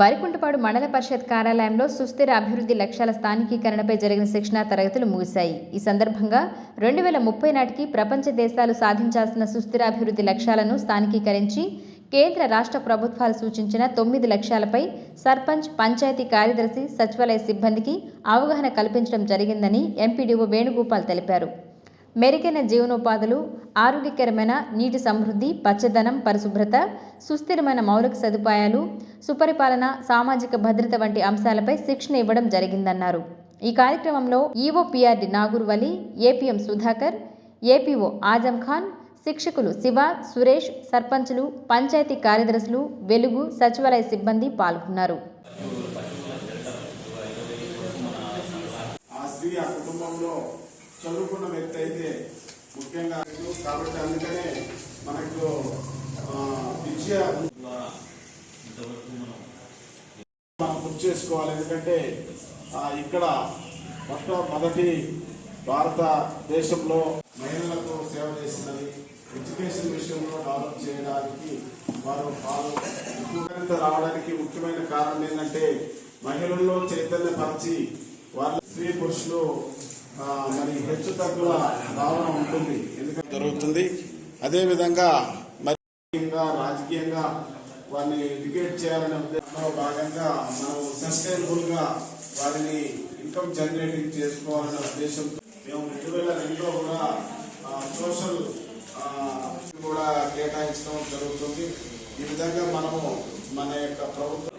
వరికుంటపాడు మండల పరిషత్ కార్యాలయంలో సుస్థిర అభివృద్ధి లక్ష్యాల స్థానికీకరణపై జరిగిన శిక్షణా తరగతులు ముగిశాయి. ఈ సందర్భంగా రెండు వేల ముప్పై నాటికి ప్రపంచ దేశాలు సాధించాల్సిన సుస్థిర అభివృద్ధి లక్ష్యాలను స్థానికీకరించి కేంద్ర రాష్ట్ర ప్రభుత్వాలు సూచించిన తొమ్మిది లక్ష్యాలపై సర్పంచ్ పంచాయతీ కార్యదర్శి సచివాలయ సిబ్బందికి అవగాహన కల్పించడం జరిగిందని ఎంపీడీఓ వేణుగోపాల్ తెలిపారు. మెరుగైన జీవనోపాధులు ఆరోగ్యకరమైన నీటి సమృద్ధి పచ్చదనం పరిశుభ్రత సుస్థిరమైన మౌలిక సదుపాయాలు సుపరిపాలన సామాజిక భద్రత వంటి అంశాలపై శిక్షణ ఇవ్వడం జరిగిందన్నారు. ఈ కార్యక్రమంలో EOPRD Nagur Vali APM Sudhakar APO Azam Khan శిక్షకులు Shiva Suresh సర్పంచులు పంచాయతీ కార్యదర్శులు వెలుగు సచివాలయ సిబ్బంది పాల్గొన్నారు. ఆ కుటుంబంలో చదువుకున్న వ్యక్తి అయితే ముఖ్యంగా కాబట్టి అందుకనే మనకు విద్య మనం గుర్తు చేసుకోవాలి. ఎందుకంటే ఇక్కడ మొట్టమొదటి భారతదేశంలో మహిళలకు సేవ చేసినది ఎడ్యుకేషన్ విషయంలో డెవలప్ చేయడానికి వారు పాలు ఎక్కువగా రావడానికి ముఖ్యమైన కారణం ఏంటంటే మహిళల్లో చైతన్యపరిచి వాళ్ళ స్త్రీ పురుషులు మరి హెచ్చు తగ్గుల భావన ఉంటుంది. ఎందుకంటే జరుగుతుంది. అదేవిధంగా మరి రాజకీయంగా రాజకీయంగా వారిని ఎడ్యుకేట్ చేయాలనే ఉద్దేశంలో భాగంగా మనం సస్టైనబుల్గా వారిని ఇన్కమ్ జనరేటింగ్ చేసుకోవాలనే ఉద్దేశంతో మేము రెండు వేల రెండులో కూడా సోషల్ కూడా కేటాయించడం జరుగుతుంది. ఈ విధంగా మనము మన యొక్క ప్రభుత్వం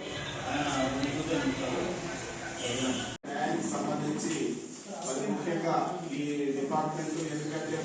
ముఖ్యంగా ఈ డిపార్ట్మెంట్ ఎందుకంటే